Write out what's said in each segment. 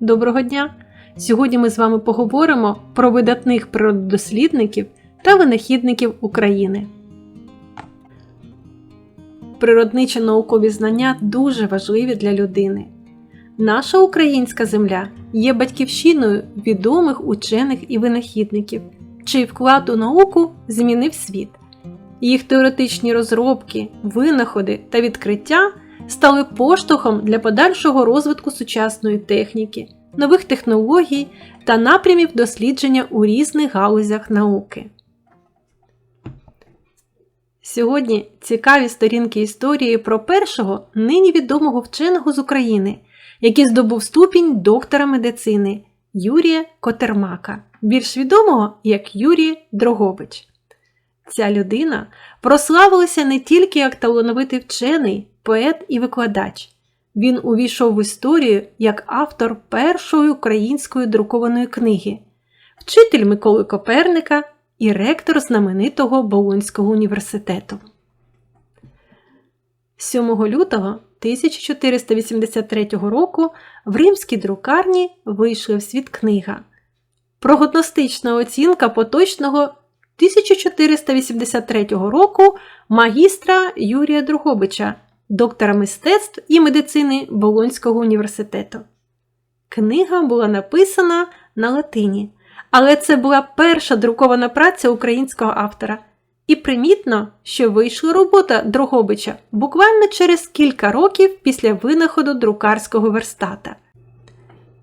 Доброго дня! Сьогодні ми з вами поговоримо про видатних природодослідників та винахідників України. Природничі наукові знання дуже важливі для людини. Наша українська земля є батьківщиною відомих учених і винахідників, чий вклад у науку змінив світ. Їх теоретичні розробки, винаходи та відкриття стали поштовхом для подальшого розвитку сучасної техніки, нових технологій та напрямів дослідження у різних галузях науки. Сьогодні цікаві сторінки історії про першого нині відомого вченого з України, який здобув ступінь доктора медицини Юрія Котермака, більш відомого як Юрій Дрогобич. Ця людина прославилася не тільки як талановитий вчений, поет і викладач. Він увійшов в історію як автор першої української друкованої книги, вчитель Миколи Коперника і ректор знаменитого Болонського університету. 7 лютого 1483 року в римській друкарні вийшла в світ книга. Прогностична оцінка поточного 1483 року магістра Юрія Другобича, доктора мистецтв і медицини Болонського університету. Книга була написана на латині, але це була перша друкована праця українського автора. І примітно, що вийшла робота Дрогобича буквально через кілька років після винаходу друкарського верстата.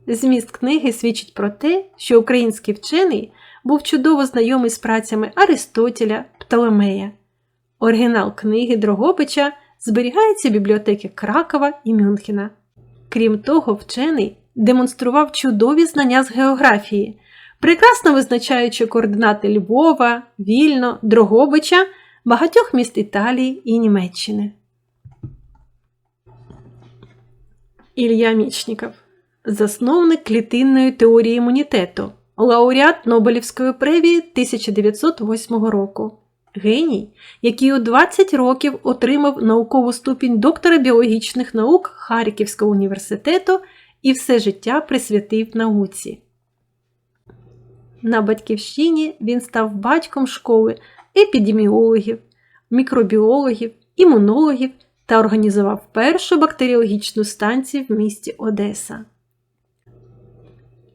Зміст книги свідчить про те, що український вчений був чудово знайомий з працями Аристотеля Птолемея. Оригінал книги Дрогобича зберігається бібліотеки Кракова і Мюнхена. Крім того, вчений демонстрував чудові знання з географії, прекрасно визначаючи координати Львова, Вільно, Дрогобича, багатьох міст Італії і Німеччини. Ілля Мічніков засновник клітинної теорії імунітету, лауреат Нобелівської премії 1908 року. Геній, який у 20 років отримав наукову ступінь доктора біологічних наук Харківського університету і все життя присвятив науці. На батьківщині він став батьком школи епідеміологів, мікробіологів, імунологів та організував першу бактеріологічну станцію в місті Одеса.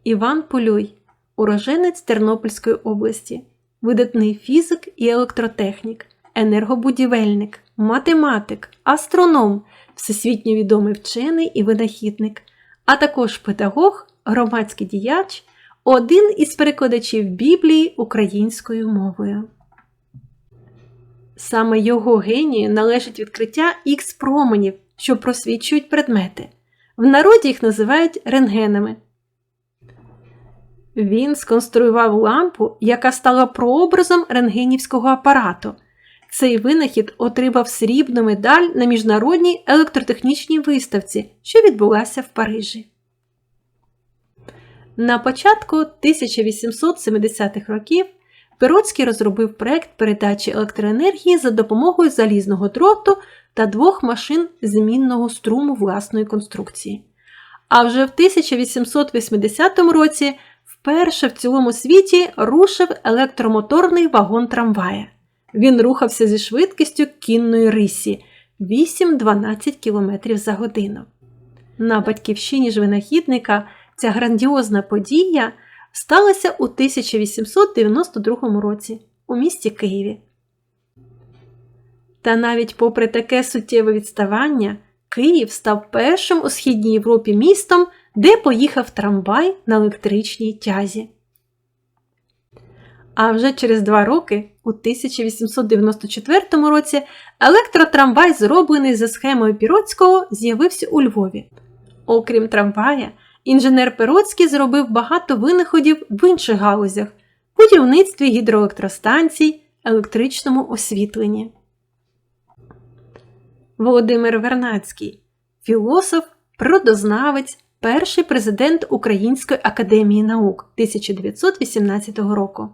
Іван Полюй, уроженець Тернопільської області, видатний фізик і електротехнік, енергобудівельник, математик, астроном, всесвітньо відомий вчений і винахідник, а також педагог, громадський діяч, один із перекладачів Біблії українською мовою. Саме його генію належить відкриття ікс променів, що просвічують предмети. В народі їх називають рентгенами. Він сконструював лампу, яка стала прообразом рентгенівського апарату. Цей винахід отримав срібну медаль на міжнародній електротехнічній виставці, що відбулася в Парижі. На початку 1870-х років Пероцький розробив проект передачі електроенергії за допомогою залізного дроту та двох машин змінного струму власної конструкції. А вже в 1880 році вперше в цілому світі рушив електромоторний вагон трамвая. Він рухався зі швидкістю кінної рисі 8-12 км за годину. На батьківщині ж винахідника ця грандіозна подія сталася у 1892 році у місті Києві. Та навіть попри таке суттєве відставання, Київ став першим у Східній Європі містом, де поїхав трамвай на електричній тязі. А вже через два роки, у 1894 році, електротрамвай, зроблений за схемою Піроцького, з'явився у Львові. Окрім трамвая, інженер Пероцький зробив багато винаходів в інших галузях будівництві гідроелектростанцій, електричному освітленні. Володимир Вернацький філософ, природознавець, перший президент Української академії наук 1918 року.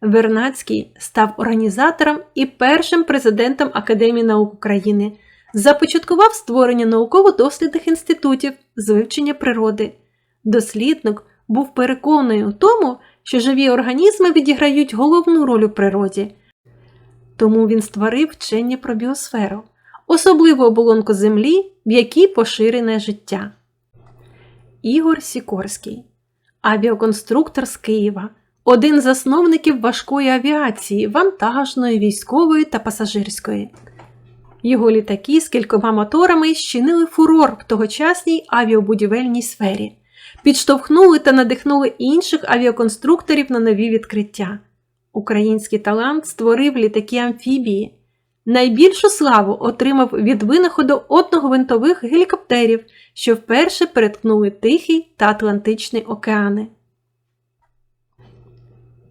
Вернацький став організатором і першим президентом Академії наук України, започаткував створення науково-дослідних інститутів з вивчення природи, Дослідник був переконаний у тому, що живі організми відіграють головну роль у природі. Тому він створив вчення про біосферу, особливу оболонку Землі, в якій поширене життя. Ігор Сікорський, авіаконструктор з Києва, один з засновників важкої авіації, вантажної, військової та пасажирської. Його літаки з кількома моторами щинили фурор в тогочасній авіабудівельній сфері, підштовхнули та надихнули інших авіаконструкторів на нові відкриття. Український талант створив літаки амфібії. Найбільшу славу отримав від винаходу одноговинтових гелікоптерів, що вперше переткнули Тихий та Атлантичний океани.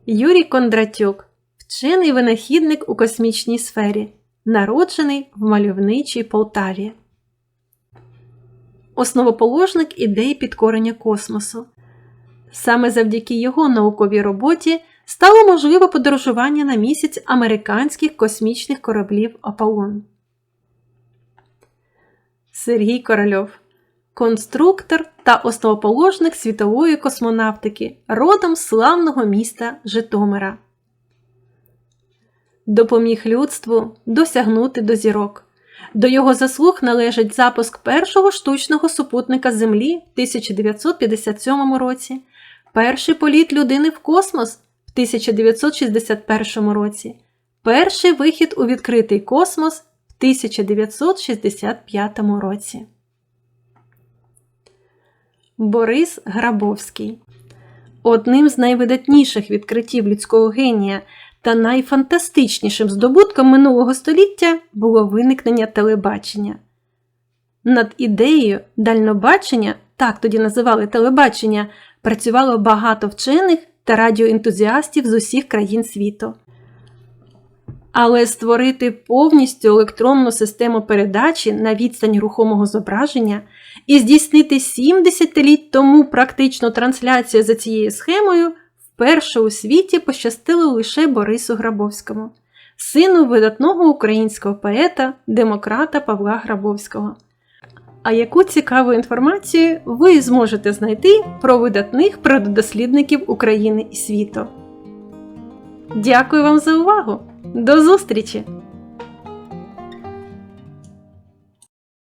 Юрій Кондратюк вчений винахідник у космічній сфері, народжений в мальовничій Полтаві. Основоположник ідеї підкорення космосу. Саме завдяки його науковій роботі стало можливе подорожування на місяць американських космічних кораблів Аполлон. Сергій Корольов конструктор та основоположник світової космонавтики, родом славного міста Житомира. Допоміг людству досягнути до зірок. До його заслуг належить запуск першого штучного супутника Землі в 1957 році, перший політ людини в космос в 1961 році, перший вихід у відкритий космос в 1965 році. Борис Грабовський одним з найвидатніших відкриттів людського генія та найфантастичнішим здобутком минулого століття було виникнення телебачення. Над ідеєю дальнобачення, так тоді називали телебачення, працювало багато вчених та радіоентузіастів з усіх країн світу. Але створити повністю електронну систему передачі на відстань рухомого зображення і здійснити 7 десятиліть тому практичну трансляцію за цією схемою вперше у світі пощастило лише Борису Грабовському, сину видатного українського поета, демократа Павла Грабовського. А яку цікаву інформацію ви зможете знайти про видатних природодослідників України і світу? Дякую вам за увагу! До зустрічі!